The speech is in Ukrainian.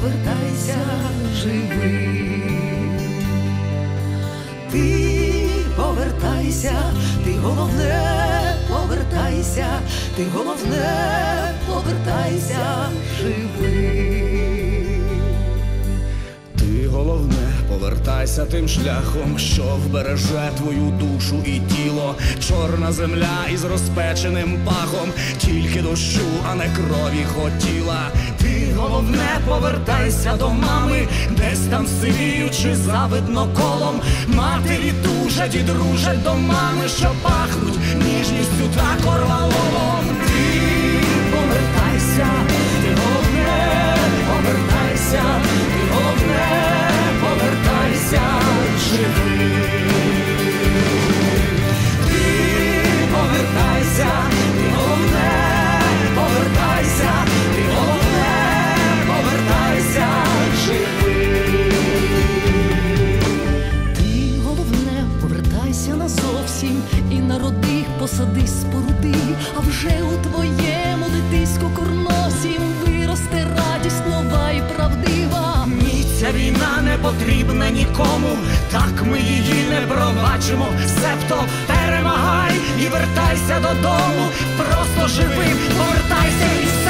повертайся, живий. Ти повертайся, ти головне, повертайся, ти головне, повертайся, живий. Ти головне, повертайся тим шляхом, що вбереже твою душу і тіло, чорна земля із розпеченим пахом, тільки дощу, а не крові хотіла. Повертайся до мами, десь там сивіючи завидно колом. Матері тужать і дружать до мами, що пахнуть ніжністю та корвалолом. Ти повертайся, назовсім і народи, посади споруди, а вже у твоєму дитиську курносім виросте радість нова і правдива. Ні, ця війна не потрібна нікому, так ми її не пробачимо. Себто перемагай і вертайся додому. Просто живи, повертайся і